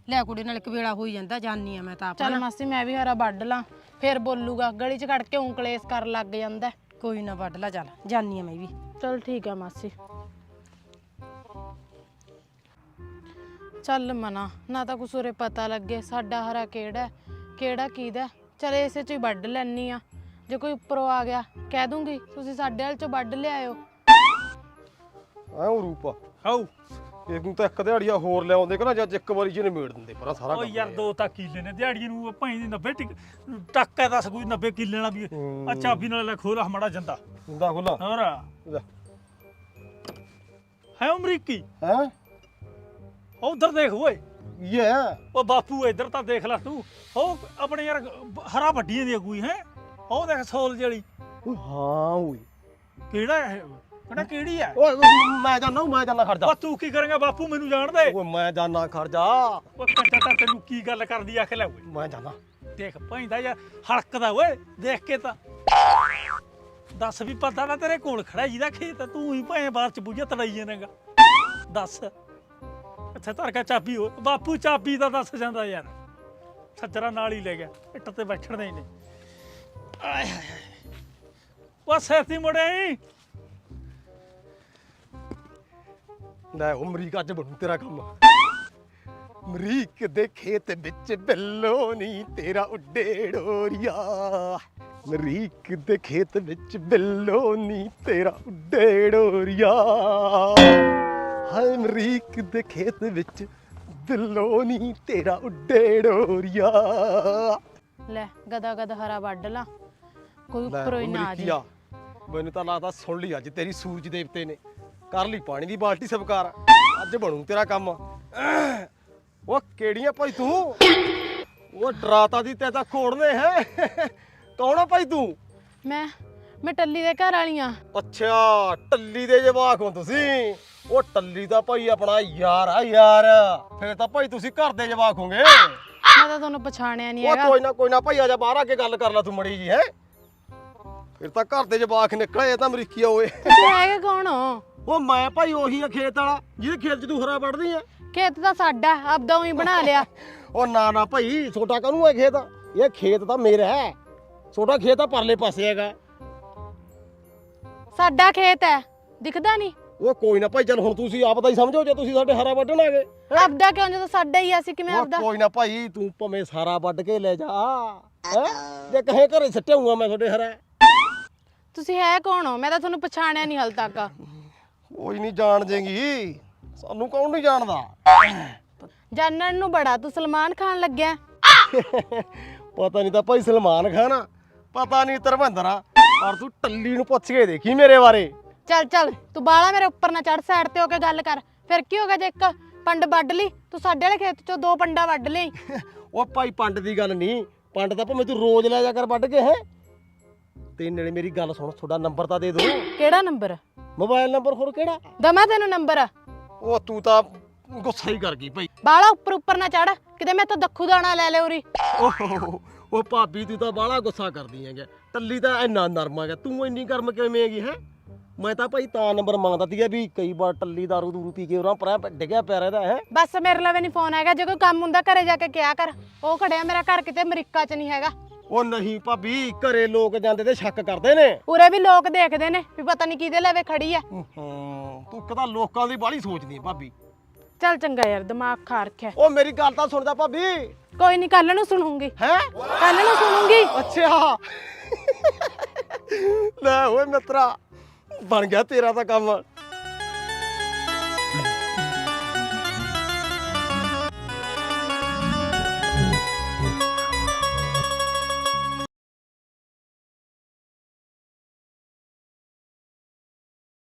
ਲੈ ਕੁੜੇ ਨਾਲ ਇੱਕ ਵੇਲਾ ਹੋਈ ਜਾਂਦਾ ਜਾਨੀ ਆ ਮੈਂ ਤਾਂ ਆਪ ਚੱਲ ਮਾਸੀ ਮੈਂ ਵੀ ਹਰਾ ਵੱਢ ਲਾਂ ਫੇਰ ਬੋਲੂਗਾ ਗਲੀ 'ਚ ਖੜ ਕੇ ਉਂਕਲੇਸ ਕਰਨ ਲੱਗ ਜਾਂਦਾ। ਕੋਈ ਨਾ ਵੱਢ ਲਾ ਚੱਲ ਜਾਨੀ ਆ ਮੈਂ ਵੀ। ਚੱਲ ਠੀਕ ਆ ਮਾਸੀ। ਚੱਲ ਮਨਾ ਨਾ ਤਾਂ ਕੁਛ ਉਰੇ ਪਤਾ ਲੱਗੇ ਸਾਡਾ ਹਰਾ ਕਿਹੜਾ ਹੈ, ਕਿਹੜਾ ਕਿਹਦਾ ਚਲ ਇਸੇ ਚ ਹੀ ਵੱਢ ਲੈਣੀ ਆ ਜੇ ਕੋਈ ਉੱਪਰੋਂ ਆ ਗਿਆ ਕਹਿ ਦੂੰਗੀ ਤੁਸੀਂ ਸਾਡੇ ਵਾਲ ਚੋਂ ਵੱਢ ਲਿਆਇਓ। ਐਂ ਰੂਪ। ਹਾਉ ਇਹ ਨੂੰ ਤਾਂ ਇੱਕ ਦਿਹਾੜੀਆ ਹੋਰ ਲਿਆਉਂਦੇ ਕਿ ਨਾ ਜੱਜ ਇੱਕ ਵਾਰੀ ਚ ਨਿਮੇੜ ਦਿੰਦੇ ਪਰ ਸਾਰਾ ਓ ਕੰਮ ਯਾਰ ਦੋ ਤਾਂ ਕਿੱਲੇ ਨੇ ਦਿਹਾੜੀ ਨੂੰ ਭਾਈ ਦੀ 90 ਟਿਕ ਟੱਕਾ ਦੱਸ ਕੋਈ 90 ਕਿੱਲੇ ਵਾਲਾ ਵੀ। ਹੂੰ। ਅੱਛਾ ਵੀ ਨਾਲ ਲੈ ਖੋਰਾ ਮੜਾ ਜਾਂਦਾ। ਹੁੰਦਾ ਖੁੱਲਾ। ਹੋਰ। ਹੈ ਅਮਰੀਕੀ? ਹੈ? ਉਧਰ ਦੇਖ ਓਏ। ਇਹ ਉਹ ਬਾਪੂ ਇੱਧਰ ਤਾਂ ਦੇਖ ਲੈ ਤੂੰ। ਉਹ ਆਪਣੇ ਯਾਰ ਹਰਾ ਵੱਡੀਆਂ ਦੀ ਕੋਈ ਹੈ? ਉਹ ਦੇਖ ਸੋਲ ਜਿਹੜੀ। ਓਏ ਹਾਂ ਓਏ। ਕਿਹੜਾ ਹੈ ਕਿਹੜਾ ਕਿਹੜੀ ਹੈ ਓਏ ਓਏ, ਮੈਂ ਜਾਣਾ ਮੈਂ ਜਾਣਾ ਖੜ ਜਾ। ਉਹ ਤੂੰ ਕੀ ਕਰੇਗਾ ਬਾਪੂ ਮੈਨੂੰ ਜਾਣ ਦੇ। ਓਏ ਮੈਂ ਜਾਣਾ ਖੜ ਜਾ। ਉਹ ਕੰਟਾ ਤਾਂ ਤੈਨੂੰ ਕੀ ਗੱਲ ਕਰਦੀ ਆਖ ਲੈ ਓਏ। ਮੈਂ ਜਾਣਾ ਦੇਖ ਪੈਂਦਾ ਯਾਰ ਹਲਕਦਾ ਓਏ ਦੇਖ ਕੇ ਤਾਂ। ਦੱਸ ਵੀ ਪਤਾ ਨਾ ਤੇਰੇ ਕੋਲ ਖੜਾ ਜਿਹਦਾ ਖੇਤ ਆ, ਤੂੰ ਹੀ ਭਾਵੇਂ ਬਾਹਰ ਚ ਬੁਝਾ ਤੜਾਈ ਜਾਣੇਗਾ। ਦੱਸ। ਅੱਛਾ ਧਰ ਕੇ ਚਾਬੀ ਹੋ ਬਾਪੂ, ਚਾਬੀ ਦਾ ਦੱਸ ਜਾਂਦਾ ਯਾਰ। ਸੱਜਰਾ ਨਾਲ ਹੀ ਲੈ ਗਿਆ। ਇੱਟ ਤੇ ਬੈਠਣ ਦੇ ਨੇ ਆਏ ਹਾਏ ਹਾਏ। ਉਹ ਸੈਤੀ ਮੁੜੇ ਲੈ ਉਹ ਅਮਰੀਕਾ ਚ ਬਣੂ ਤੇਰਾ ਕੰਮ। ਅਮਰੀਕ ਦੇ ਖੇਤ ਵਿੱਚ ਬਿੱਲੋ ਨੀ ਤੇਰਾ ਉੱਡੇ ਡੋਰੀਆ ਅਮਰੀਕ ਦੇ ਖੇਤ ਵਿੱਚ ਬਿੱਲੋ ਨੀ ਤੇਰਾ ਉੱਡੇ ਡੋਰੀਆ ਹਾਏ ਅਮਰੀਕ ਦੇ ਖੇਤ ਵਿੱਚ ਬਿੱਲੋ ਨਹੀਂ ਤੇਰਾ ਉੱਡੇ ਡੋਰੀਆ ਲੈ ਗਦਾ ਗਦਾ ਹਰਾ ਵੱਢ ਲਾਂ। ਕੋਈ ਉੱਪਰੋਂ ਹੀ ਨਾ ਆ ਜੇ। ਮੈਨੂੰ ਤਾਂ ਲੱਗਦਾ ਸੁਣ ਲਈ ਅੱਜ ਤੇਰੀ ਸੂਰਜ ਦੇਵਤੇ ਨੇ। ਕਰ ਲਈ ਪਾਣੀ ਦੀ ਬਾਲਟੀ ਸਵਕਾਰ। ਅੱਜ ਬਣੂ ਤੇਰਾ ਕੰਮ। ਉਹ ਕਿਹੜੀਆਂ ਭਾਈ ਤੂੰ? ਉਹ ਡਰਾਤਾ ਦੀ ਤੇ ਤਾਂ ਖੋੜਨੇ ਹੈ। ਕੌਣ ਆ ਭਾਈ ਤੂੰ? ਮੈਂ ਮੈਂ ਟੱਲੀ ਦੇ ਘਰ ਵਾਲੀਆਂ ਅੱਛਾ ਟੱਲੀ ਦੇ ਜਵਾਕ ਹੋ ਤੁਸੀਂ। ਉਹ ਟੱਲੀ ਦਾ ਭਾਈ ਆਪਣਾ ਯਾਰ ਆ ਯਾਰ। ਫੇਰ ਤਾਂ ਭਾਈ ਤੁਸੀਂ ਘਰ ਦੇ ਜਵਾਕ ਹੋਗੇ। ਮੈਂ ਤਾਂ ਤੁਹਾਨੂੰ ਪਛਾਣਿਆ ਨਹੀਂ ਉਹ ਹੈਗਾ। ਕੋਈ ਨਾ ਕੋਈ ਨਾ ਭਾਈ ਆ ਜਾ ਬਾਹਰ ਆ ਕੇ ਗੱਲ ਕਰ ਲੈ ਤੂੰ ਮੜੀ ਜੀ ਹੈ। ਫਿਰ ਤਾਂ ਘਰ ਦੇ ਜਵਾਕ ਨਿਕਲੇ ਇਹ ਤਾਂ ਅਮਰੀਕੀਆ ਓਏ। ਤੁਸੀਂ ਹੈਗੇ ਕੌਣ ਹੋ? ਉਹ ਮੈਂ ਭਾਈ ਉਹੀ ਆ ਖੇਤ ਵਾਲਾ ਜਿਹਦੇ ਖੇਤ 'ਚ ਤੂੰ ਹਰਾ ਵੱਢਦੀ ਆ। ਖੇਤ ਤਾਂ ਸਾਡਾ ਆਪਦਾ ਹੀ ਬਣਾ ਲਿਆ। ਉਹ ਨਾ ਨਾ ਭਾਈ ਛੋਟਾ ਕਾਹਨੂੰ ਹੈ ਖੇਤ? ਇਹ ਖੇਤ ਤਾਂ ਮੇਰਾ ਹੈ। ਛੋਟਾ ਖੇਤ ਤਾਂ ਪਰਲੇ ਪਾਸੇ ਹੈਗਾ। ਸਾਡਾ ਖੇਤ ਹੈ। ਦਿਖਦਾ ਨਹੀਂ। ਉਹ ਕੋਈ ਨਾ ਭਾਈ ਚੱਲ ਹੁਣ ਤੁਸੀਂ ਆਪ ਦਾ ਹੀ ਸਮਝੋ ਜੇ ਤੁਸੀਂ ਸਾਡੇ ਹਰਾ ਵੱਢਣ ਆ ਗਏ। ਆਪਦਾ ਕਿਉਂ ਜਦੋਂ ਸਾਡਾ ਹੀ ਆ, ਕਿਵੇਂ ਉਹ ਆਪਦਾ? ਕੋਈ ਨਾ ਭਾਈ ਤੂੰ ਭਵੇਂ ਸਾਰਾ ਵੱਢ ਕੇ ਲੈ ਜਾ ਹੈ? ਜੇ ਕਹੇ ਘਰੇ ਸੱਟਿਆਉਂਗਾ ਮੈਂ ਤੁਹਾਡੇ ਹਰਾ। ਤੁਸੀਂ ਹੈ ਕੌਣ ਹੋ? ਮੈਂ ਤਾਂ ਤੁਹਾਨੂੰ ਪਛਾਣਿਆ ਨਹੀਂ ਹਲ ਤੱਕ। ਕੋਈ ਨਹੀਂ ਜਾਣ ਜੇਗੀ ਸਾਨੂੰ ਕੌਣ ਨਹੀਂ ਜਾਣਦਾ? ਜਾਣਨ ਨੂੰ ਬੜਾ ਤੂੰ ਸਲਮਾਨ ਖਾਨ ਲੱਗਿਆ। ਪਤਾ ਨਹੀਂ ਤਾਂ ਭਾਈ ਸਲਮਾਨ ਖਾਨ ਆ, ਪਤਾ ਨਹੀਂ ਧਰਮਿੰਦਰ ਆ ਪਰ ਤੂੰ ਟੱਲੀ ਨੂੰ ਪੁੱਛ ਕੇ ਦੇਖੀ ਮੇਰੇ ਬਾਰੇ। ਚੱਲ ਚੱਲ ਤੂੰ ਬਾਲਾ ਮੇਰੇ ਉੱਪਰ ਨਾ ਚੜ ਸਾਈਡ ਤੇ ਹੋ ਕੇ ਗੱਲ ਕਰ। ਫਿਰ ਕੀ ਹੋ ਗਿਆ ਜੇ ਇੱਕ ਪੰਡ ਵੱਢ ਲਈ? ਤੂੰ ਸਾਡੇ ਵਾਲੇ ਖੇਤ ਚੋਂ ਦੋ ਪੰਡਾ ਵੱਢ ਲਈ। ਉਹ ਭਾਈ ਪੰਡ ਦੀ ਗੱਲ ਨਹੀਂ। ਪੰਡ ਤਾਂ ਭਾਵੇਂ ਤੂੰ ਰੋਜ਼ ਲੈ ਜਾ ਕਰ ਵੱਢ ਕੇ ਹੈ। ਤੇ ਨਾਲੇ ਮੇਰੀ ਗੱਲ ਸੁਣ ਤੁਹਾਡਾ ਨੰਬਰ ਤਾਂ ਦੇ ਦੋ। ਕਿਹੜਾ ਨੰਬਰ? ਮੋਬਾਈਲ ਨੰਬਰ ਹੋਰ ਕਿਹੜਾ? ਦਮਾ ਤੈਨੂੰ ਨੰਬਰ। ਉਹ ਤੂੰ ਤਾਂ ਗੁੱਸਾ ਹੀ ਕਰ ਗਈ ਭਾਈ। ਬਾਲਾ ਉੱਪਰ ਉੱਪਰ ਨਾ ਚੜ ਕਿਤੇ ਮੈਂ ਤਾਂ ਦੱਖੂ ਦਾਣਾ ਲੈ ਲੈ ਉਰੀ। ਓਹ ਉਹ ਭਾਬੀ ਤੂੰ ਤਾਂ ਬਾਹਲਾ ਗੁੱਸਾ ਕਰਦੀ ਹੈਗਾ। ਟੱਲੀ ਤਾਂ ਇੰਨਾ ਨਰਮ ਹੈਗਾ। ਤੂੰ ਇੰਨੀ ਗਰਮ ਕਿਵੇਂ ਹੈਗੀ ਹੈ? ਮੈਂ ਤਾਂ ਭਾਈ ਤਾਂ ਨੰਬਰ ਮੰਗਦਾ ਸੀਗਾ ਵੀ ਕਈ ਵਾਰ ਟੱਲੀ ਦਾਰੂ ਦੂਰੂ ਪੀ ਕੇ ਉਰਾਂ ਪਰਾਂ ਡਿੱਗਿਆ ਪਿਆ ਰਹਿੰਦਾ ਹੈ। ਬਸ ਮੇਰੇ ਲਵੇ ਨਹੀਂ ਫੋਨ ਹੈਗਾ ਜੇ ਕੋਈ ਕੰਮ ਹੁੰਦਾ ਘਰੇ ਜਾ ਕੇ ਕਿਹਾ ਕਰ। ਉਹ ਖੜਿਆ ਮੇਰਾ ਘਰ ਕਿਤੇ ਅਮਰੀਕਾ 'ਚ ਨਹੀਂ ਹੈਗਾ। ਉਹ ਨਹੀਂ ਭਾਬੀ ਘਰੇ ਲੋਕ ਜਾਂਦੇ ਤੇ ਸ਼ੱਕ ਕਰਦੇ ਨੇ। ਉਰੇ ਵੀ ਲੋਕ ਦੇਖਦੇ ਨੇ ਵੀ ਪਤਾ ਨਹੀਂ ਕਿਹਦੇ ਲਵੇ ਖੜੀ ਆ। ਹੂੰ ਤੂੰ ਤਾਂ ਲੋਕਾਂ ਦੀ ਬਾਹਲੀ ਸੋਚਦੀ ਹੈ ਭਾਬੀ। ਚੱਲ ਚੰਗਾ ਯਾਰ ਦਿਮਾਗ ਖਾ ਰੱਖਿਆ। ਉਹ ਮੇਰੀ ਗੱਲ ਤਾਂ ਸੁਣਦਾ ਭਾਬੀ। ਕੋਈ ਨਹੀਂ ਕੱਲ ਨੂੰ ਸੁਣੂੰਗੀ। ਹੈ? ਕੱਲ ਨੂੰ ਸੁਣੂੰਗੀ। ਅੱਛਾ। ਲੈ ਓਏ ਮਿੱਤਰਾ। ਬਣ ਗਿਆ ਤੇਰਾ ਤਾਂ ਕੰਮ।